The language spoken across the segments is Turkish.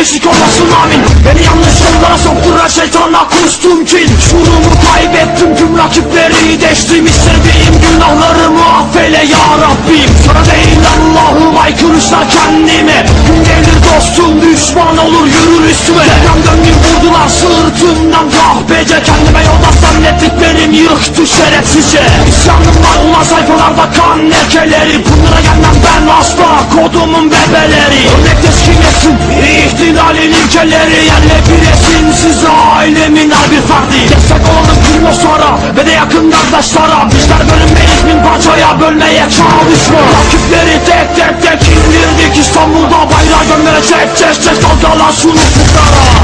Gençlik olmasın amin Beni yanlış yollara sokturan şeytana kustum kin Şurumu kaybettim tüm rakipleri deştim İstediğim günahlarımı affeyle ya Rabbim. Sana değil Allah'ım aykırışlar kendime. Gün gelir dostum düşman olur yürür üstüme. Depremden vurdular sırtımdan kahpece Kendime yolda zannettiklerim yıktı şerefsizce İsyanım var ulan sayfalarda kan lekeleri. Bunlara gelmem ben asla kodumun bebeleri. Örnek teskin etsin ihtilalin ilkeleri. Yerle bir esin siz ailemin her bir ferdi. Destek olalım Kırmoslara ve de yakın kardeşlara. Bizler bölünmeyiz bin parçaya bölmeye çalışma Rakipleri tek tek tek indirdik İstanbul'da bayrağı gömlere çek çek çek Dalgalasın ufuklara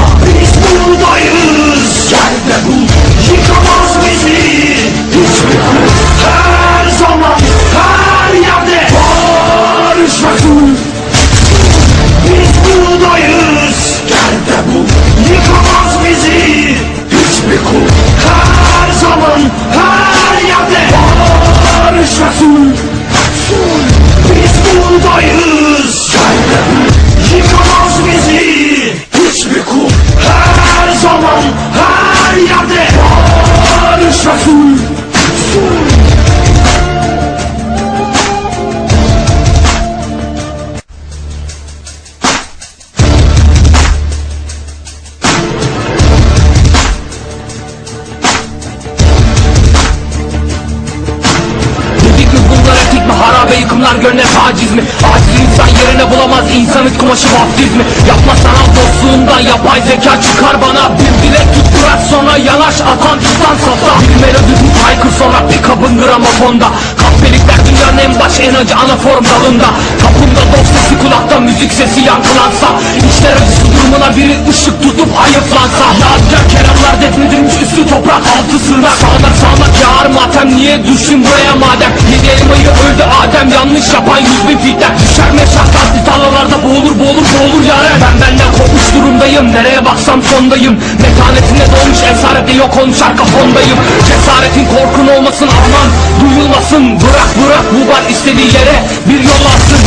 insanlık kumaşı vaftiz mi Yapma sanal dostluğundan yapay zeka çıkar bana. Bir dilek tutturar sonra yanaş atan tutan safta. Bir melodi tut haykır sonra pick-up'ın gramofonda. Kahpelikler dünyanın en baş en acı ana form dalında. Kapımda dost sesi kulakta müzik sesi yankılansa. İçler acısı durumuna biri ışık tutup ayıplansa Yadigar kelamlar defnedilmiş üstü toprak altı sığınak Sağnak sağnak yağar matem niye düştün buraya madem? Yedi elmayı öldü Adem yanlış yapan yüz bin fitten Düşer meşakkat tarlalarda boğulur boğulur boğulur yare Ben benden kopmuş durumdayım nereye baksam sondayım. Metanetinde dolmuş esarette yok olmuş arka fondayım Cesaretin korkun olmasın aman duyulmasın. Bırak bırak bu var istediği yere bir yol alsın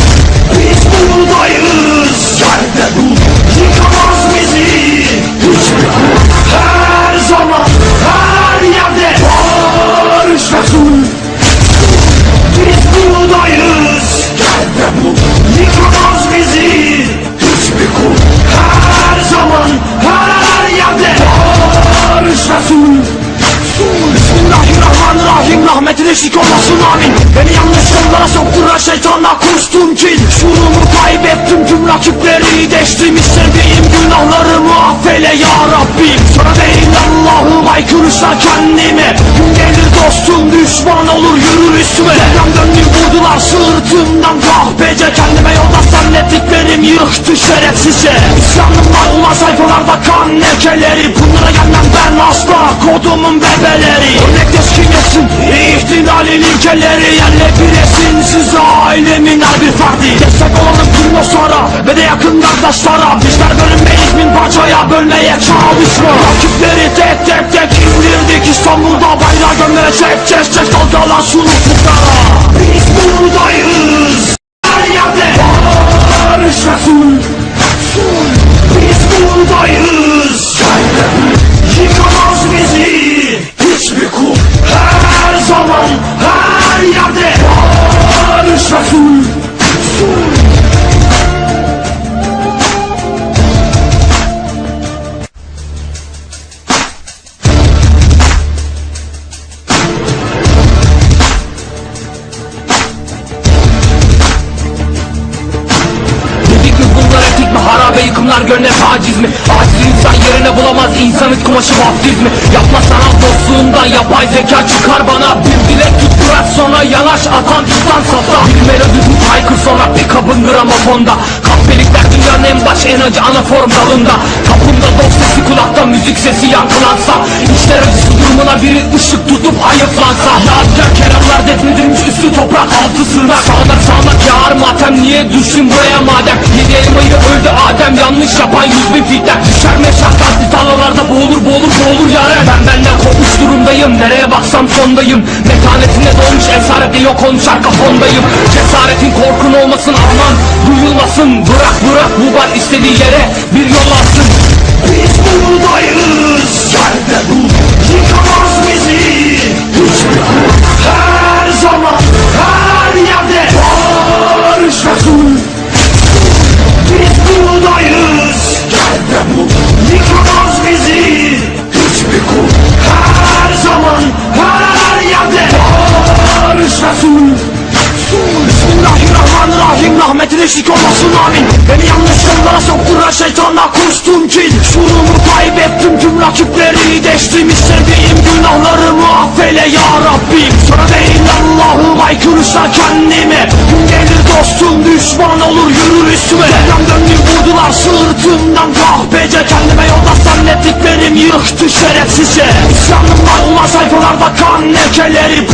Biz buradayız Gel de şeytanla kustum ki Şuurumu kaybettim. Tüm rakipleri deştim İstediğim günahlarımı affeyle ya Rabbim. Sana değil Allah'ım aykırışlar kendime. Gün gelir dostum düşman olur yürür üstüme. Deprem döndüm vurdular sırtımdan kahpece Kendime zannettiklerim yıktı şerefsizce. İsyanım var ulan sayfalarda kan lekeleri. Bunlara gelmem ben asla. Kodumun bebeleri. Örnek teskin etsin ihtilalin ilkeleri. Yerle bir esin ailemin her bir ferdi. Destek olalım Kırmoslara ve de yakın kardeşlara Bizler bölünmeyiz bin parçaya bölmeye çalışma Rakipleri tek tek tek indirdik. İstanbul'da bayrağı gömlere çek çek Dalgalasın ufuklara Biz buradayız azul taciz mi? Aciz insan yerine bulamaz. İnsanlık kumaşı vaftiz mi? Yapma sanal dostluğundan yapay zeka çıkar bana. Bir dilek tutturar sonra yanaş atan tutan safta. Bir melodi tut haykır sonra pick-up'ın gramofonda. Kahpelikler dünyanın en baş en acı ana form dalında. Kapımda dost sesi kulakta müzik sesi yankılansa. İçler acısı durumuna biri ışık tutup ayıplansa Yadigar kelamlar defnedilmiş üstü toprak altı sığınak. Sağnak sağnak yağar matem niye düştün buraya madem? Yedi elmayı öldü Adem yanlış yapan yüz bin fitten Düşer meşakkatli tarlalarda boğulur boğulur boğulur yare Ben benden kopmuş durumdayım nereye baksam sondayım. Metanetinde dolmuş esarette yok olmuş arka fondayım. Cesaretin korkun olmasın aman duyulmasın. Bırak bırak bu var istediği yere bir yol alsın Biz buradayız Gel de bul Yıkamaz Tövbe illallahım aykırırsa kendimi Gün gelir dostum düşman olur yürür üstüme. Devrem döndüm vurdular sırtımdan kahpece. Kendime yolda zannettiklerim yıktı şerefsizce İsyanım magma sayfalarda kan lekeleri.